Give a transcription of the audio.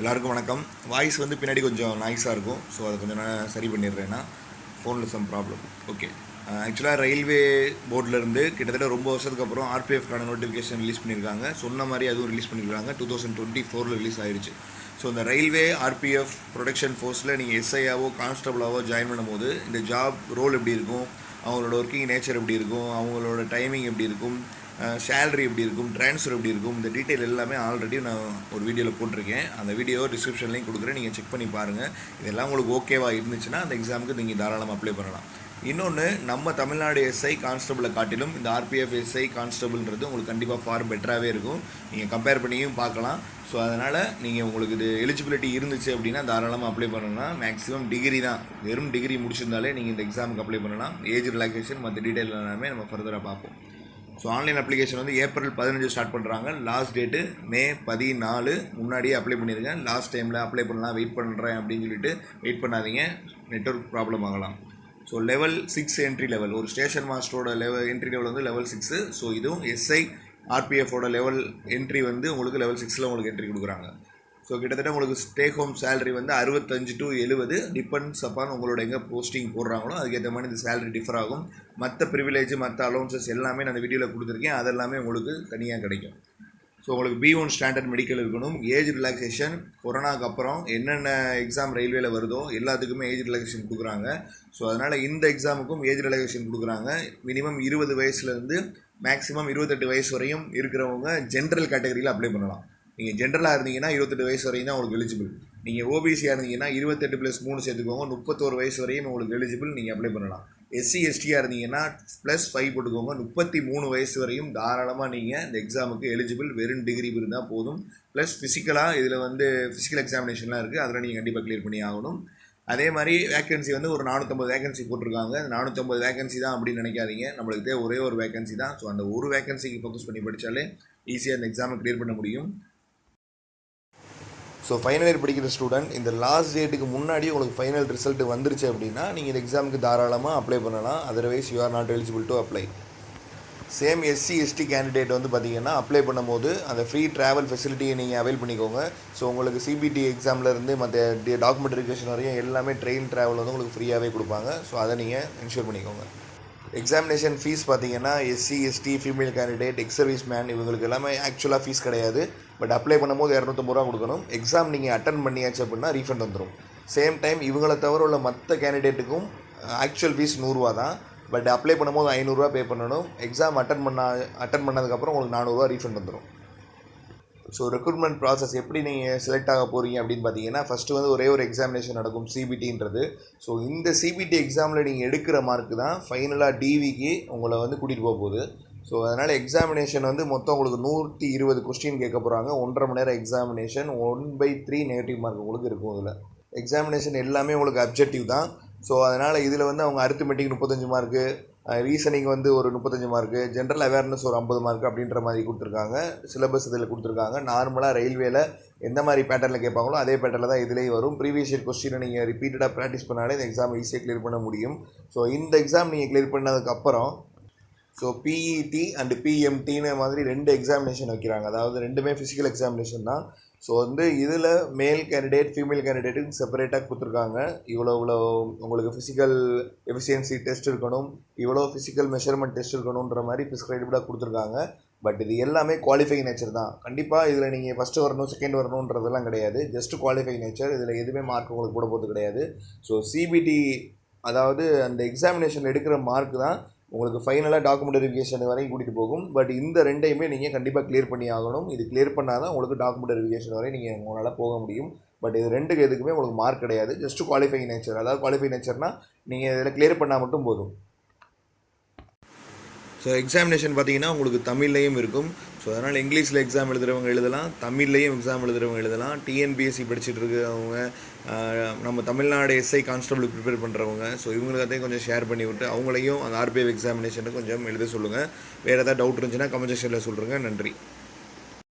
எல்லாருக்கும் வணக்கம். வாய்ஸ் வந்து பின்னாடி கொஞ்சம் நாய்ஸாக இருக்கும். ஸோ அதை கொஞ்சம் நான் சரி பண்ணிடுறேன்னா ஃபோனில் சம் ப்ராப்ளம் ஓகே ஆக்சுவலாக ரயில்வே போர்ட்லேருந்து கிட்டத்தட்ட ரொம்ப வருஷத்துக்கு அப்புறம் ஆர்பிஎஃப்கான நோட்டிஃபிகேஷன் ரிலீஸ் பண்ணியிருக்காங்க. சொன்ன மாதிரி அதுவும் ரிலீஸ் பண்ணியிருக்காங்க. டூ தௌசண்ட் டுவெண்ட்டி ஃபோரில் ரிலீஸ் ஆயிருச்சு. ஸோ இந்த ரயில்வே ஆர்பிஎஃப் ப்ரொடக்ஷன் ஃபோர்ஸில் நீங்கள் எஸ்ஐயாவோ கான்ஸ்டபுளாவோ ஜாயின் பண்ணும்போது இந்த ஜாப் ரோல் எப்படி இருக்கும்? அவங்களோட ஒர்க்கிங் நேச்சர் எப்படி இருக்கும்? அவங்களோட டைமிங் எப்படி இருக்கும்? சேலரி எப்படி இருக்கும் ட்ரான்ஸ்ஃபர் எப்படி இருக்கும் இந்த டீட்டெயில் எல்லாமே ஆல்ரெடி நான் ஒரு வீடியோவில் போட்டிருக்கேன். அந்த வீடியோ டிஸ்கிரிப்ஷன்லையும் கொடுக்குறேன். நீங்கள் செக் பண்ணி பாருங்கள் இதெல்லாம் உங்களுக்கு ஓகேவாக இருந்துச்சுன்னா அந்த எக்ஸாமுக்கு நீங்கள் தாராளமாக அப்ளை பண்ணலாம். இன்னொன்று நம்ம தமிழ்நாடு எஸ்ஐ கான்ஸ்டபிளை காட்டிலும் இந்த ஆர்பிஎஃப் எஸ்ஐ கான்ஸ்டபிள்ன்றது உங்களுக்கு கண்டிப்பாக ஃபார் பெட்டராகவே இருக்கும். நீங்கள் கம்பேர் பண்ணியும் பார்க்கலாம். ஸோ அதனால் நீங்கள் உங்களுக்கு இது எலிஜிபிலிட்டி இருந்துச்சு அப்படின்னா தாராளமாக அப்ளை பண்ணலாம். மேக்ஸிமம் டிகிரி தான். வெறும் டிகிரி முடிச்சிருந்தாலே நீங்கள் இந்த எக்ஸாமுக்கு அப்ளை பண்ணலாம். ஏஜ் ரிலாக்ஸேஷன் மற்ற டீட்டெயில் எல்லாமே நம்ம ஃபர்தராக பார்ப்போம். ஸோ ஆன்லைன் அப்ளிகேஷன் வந்து ஏப்ரல் பதினஞ்சு ஸ்டார்ட் பண்ணுறாங்க லாஸ்ட் டேட்டு மே பதினாலு முன்னாடியே அப்ளை பண்ணியிருக்கேன் லாஸ்ட் டைமில் அப்ளை பண்ணலாம் வெயிட் பண்ணுறேன் அப்படின்னு சொல்லிட்டு வெயிட் பண்ணாதீங்க. நெட்ஒர்க் ப்ராப்ளம் ஆகலாம். So level six entry level ஒரு ஸ்டேஷன் மாஸ்டரோட லெவல் என்ட்ரி லெவல் வந்து லெவல் சிக்ஸு ஸோ இதுவும் எஸ்ஐ ஆர்பிஎஃபோட லெவல் என்ட்ரி வந்து உங்களுக்கு லெவல் சிக்ஸில் உங்களுக்கு என்ட்ரி கொடுக்குறாங்க. ஸோ கிட்டத்தட்ட உங்களுக்கு ஸ்டே ஹோம் சேலரி வந்து அறுபத்தஞ்சு டு எழுபது. டிபெண்ட்ஸ் அப்பான் உங்களோட எங்கே போஸ்டிங் போடுறாங்களோ அதுக்கேற்ற மாதிரி இந்த சேலரி டிஃபர் ஆகும். மற்ற ப்ரிவிலேஜ் மற்ற அலோன்சஸ் எல்லாமே நான் அந்த வீடியோவில் கொடுத்துருக்கேன். அதெல்லாமே உங்களுக்கு தனியாக கிடைக்கும். ஸோ உங்களுக்கு பி ஒன் ஸ்டாண்டர்ட் மெடிக்கல் இருக்கணும். ஏஜ் ரிலாக்ஸேஷன் கொரோனாக்கு அப்புறம் என்னென்ன எக்ஸாம் ரயில்வேல வருதோ எல்லாத்துக்குமே ஏஜ் ரிலாக்ஸேஷன் கொடுக்குறாங்க. ஸோ அதனால் இந்த எக்ஸாமுக்கும் ஏஜ் ரிலாக்ஸேஷன் கொடுக்குறாங்க. மினிமம் இருபது வயசுலேருந்து மேக்ஸிமம் இருபத்தெட்டு வயசு வரையும் இருக்கிறவங்க ஜென்ரல் கேட்டகரியில் அப்ளை பண்ணலாம். நீங்கள் ஜென்ரலாக இருந்தீங்கன்னா இருபத்தெட்டு வயசு வரையும் தான் உங்களுக்கு எலிஜிபிள் நீங்கள் ஓபிசியாக இருந்தீங்கன்னா இருபத்தெட்டு ப்ளஸ் மூணு சேர்த்துக்கோங்க. முப்பத்தோரு வயசு வரையும் உங்களுக்கு எலிஜிபிள் நீங்கள் அப்ளை பண்ணலாம். எஸ்சி எஸ்டியாக இருந்தீங்கன்னா ப்ளஸ் ஃபைவ் போட்டுக்கோங்க. முப்பத்தி மூணு வயசு வரையும் தாராளமாக நீங்கள் இந்த எக்ஸாமுக்கு எலிஜிபிள் வெறும் டிகிரி இருந்தால் போதும். ப்ளஸ் ஃபிசிக்கலாக இதில் வந்து ஃபிசிக்கல் எக்ஸாமினேஷன்லாம் இருக்குது அதில் நீங்கள் கண்டிப்பாக க்ளியர் பண்ணி ஆகணும். அதே மாதிரி வேகன்சி வந்து ஒரு நானூற்றம்பது வேகன்சி போட்டிருக்காங்க. அந்த நானூற்றம்பது வேகன்சி தான் அப்படின்னு நினைக்காதீங்க. நம்மளுக்கு தேவை ஒரே ஒரு வேகன்சி தான். ஸோ அந்த ஒரு வேகன்சிக்கு ஃபோக்கஸ் பண்ணி படித்தாலே ஈஸியாக அந்த எக்ஸாமை க்ளியர் பண்ண முடியும். ஸோ ஃபைனல் இயர் படிக்கிற ஸ்டூடெண்ட் இந்த லாஸ்ட் டேட்டுக்கு முன்னாடி உங்களுக்கு ஃபைனல் ரிசல்ட் வந்துருச்சு அப்படின்னா நீங்கள் இந்த எக்ஸாமுக்கு தாராளமாக அப்ளை பண்ணலாம். Otherwise you are not eligible to apply same SC ST candidate வந்து பார்த்தீங்கன்னா அப்ளை பண்ணும்போது அந்த ஃப்ரீ ட்ராவல் ஃபெசிலிட்டியை நீங்கள் அவைல் பண்ணிக்கோங்க. ஸோ உங்களுக்கு சிபிடி எக்ஸாம்லேருந்து மற்ற டாக்குமெண்ட் வெரிஃபிகேஷன் வரையும் எல்லாமே ட்ரெயின் ட்ராவல் வந்து உங்களுக்கு ஃப்ரீயாகவே கொடுப்பாங்க. ஸோ அதை நீங்கள் என்ஷூர் பண்ணிக்கோங்க. எக்ஸாமினேஷன் ஃபீஸ் பார்த்தீங்கன்னா SC ST female candidate ex service man இவங்களுக்கு எல்லாமே ஆக்சுவலாக ஃபீஸ் கிடையாது. பட் அப்ளை பண்ணும்போது இரநூத்தம்பது ரூபா கொடுக்கணும். எக்ஸாம் நீங்கள் அட்டன் பண்ணியாச்சு அப்படின்னா ரீஃபண்ட் வந்துடும் சேம் டைம் இவங்களை தவிர உள்ள மற்ற கேண்டிடேட்டுக்கும் ஆக்சுவல் ஃபீஸ் நூறுரூவா தான். பட் அப்ளை பண்ணும்போது ஐநூறுரூவா பே பண்ணணும். எக்ஸாம் அட்டன் பண்ண அட்டன் பண்ணதுக்கப்புறம் உங்களுக்கு நானூறுரூவா ரீஃபண்ட் வந்துடும் ஸோ ரெக்ரூட்மெண்ட் ப்ராசஸ் எப்படி நீங்கள் செலக்ட் ஆக போகிறீங்க அப்படின்னு பார்த்தீங்கன்னா ஃபஸ்ட்டு வந்து ஒரே ஒரு எக்ஸாமினேஷன் நடக்கும் சிபிடின்றது ஸோ இந்த சிபிடி எக்ஸாமில் நீங்கள் எடுக்கிற மார்க்கு தான் ஃபைனலாக டிவிக்கு உங்களை வந்து கூட்டிகிட்டு போக போகுது. ஸோ அதனால் எக்ஸாமினேஷன் வந்து மொத்தம் உங்களுக்கு நூற்றி இருபது கொஸ்டின் கேட்க போகிறாங்க ஒன்றரை மணி நேரம் examination one by three negative mark உங்களுக்கு இருக்கும் இதில். எக்ஸாமினேஷன் எல்லாமே உங்களுக்கு அப்ஜெக்டிவ் தான். ஸோ அதனால் இதில் வந்து அவங்க அரித்மெட்டிக் முப்பத்தஞ்சு மார்க்கு ரீசனிங் வந்து ஒரு முப்பத்தஞ்சு மார்க்கு ஜென்ரல் அவேர்னஸ் ஒரு ஐம்பது மார்க் அப்படின்ற மாதிரி கொடுத்துருக்காங்க. சிலபஸ் இதில் கொடுத்துருக்காங்க. நார்மலாக ரயில்வேல எந்த மாதிரி பேட்டர்னில் கேட்பாங்களோ அதே பேட்டர்னில் தான் இதுலேயும் வரும். ப்ரீவியஸ் இயர் கொஸ்டினை நீங்கள் ரிப்பீட்டடாக ப்ராக்டிஸ் பண்ணாலே இந்த எக்ஸாம் ஈஸியாக கிளியர் பண்ண முடியும். ஸோ இந்த எக்ஸாம் நீங்கள் கிளியர் பண்ணதுக்கப்புறம் ஸோ பிஇடி அண்டு பிஎம்டின்னு மாதிரி ரெண்டு எக்ஸாமினேஷன் வைக்கிறாங்க. அதாவது ரெண்டுமே ஃபிசிக்கல் எக்ஸாமினேஷன் தான். ஸோ வந்து இதில் மேல் கேண்டிடேட் ஃபீமேல் கேண்டிடேட்டுக்கு செப்பரேட்டாக கொடுத்துருக்காங்க. இவ்வளோ இவ்வளோ உங்களுக்கு ஃபிசிக்கல் எஃபிஷியன்சி டெஸ்ட் இருக்கணும். இவ்வளோ ஃபிசிக்கல் மெஷர்மெண்ட் டெஸ்ட் இருக்கணுன்ற மாதிரி ப்ரிஸ்கிரைப்டாக கொடுத்துருக்காங்க. பட் இது எல்லாமே குவாலிஃபை நேச்சர் தான். கண்டிப்பாக இதில் நீங்கள் ஃபஸ்ட்டு வரணும் செகண்ட் வரணுன்றதெல்லாம் கிடையாது. ஜஸ்ட் குவாலிஃபை நேச்சர் இதில் எதுவுமே மார்க் உங்களுக்கு போட போகிறது கிடையாது. ஸோ சிபிடி அதாவது அந்த எக்ஸாமினேஷன் எடுக்கிற மார்க் தான் உங்களுக்கு ஃபைனலாக டாக்குமெண்ட் வெரிஃபிகேஷன் வரையும் கூட்டிகிட்டு போகும். பட் இந்த ரெண்டையுமே நீங்கள் கண்டிப்பாக கிளியர் பண்ணி ஆகணும். இது கிளியர் பண்ணால் தான் உங்களுக்கு டாக்குமெண்ட் வெரிஃபிகேஷன் வரை நீங்கள் உங்களால் போக முடியும். பட் இது ரெண்டுக்கு எதுக்குமே உங்களுக்கு மார்க் கிடையாது. ஜஸ்ட் குவாலிஃபை நேச்சர் அதாவது குவாலிஃபை நேச்சர்னால் நீங்கள் இதில் கிளியர் பண்ணால் மட்டும் போதும். ஸோ எக்ஸாமினேஷன் பார்த்தீங்கன்னா உங்களுக்கு தமிழ்லையும் இருக்கும். ஸோ அதனால் இங்கிலீஷில் எக்ஸாம் எழுதுகிறவங்க எழுதலாம். தமிழ்லையும் எக்ஸாம் எழுதுகிறவங்க எழுதலாம். டிஎன்பிஎஸ்சி படிச்சுட்டு இருக்கிறவங்க நம்ம தமிழ்நாடு எஸ்ஐ கான்ஸ்டபிள் ப்ரிப்பேர் பண்ணுறவங்க ஸோ இவங்களுக்கு அதையும் கொஞ்சம் ஷேர் பண்ணி விட்டு அவங்களையும் அந்த ஆர்பிஎஃப் எக்ஸாமினேஷனுக்கு கொஞ்சம் எழுத சொல்லுங்கள் வேறு ஏதாவது டவுட் இருந்துச்சுன்னா கமெண்ட் செக்ஷனில் சொல்லுங்கள் நன்றி.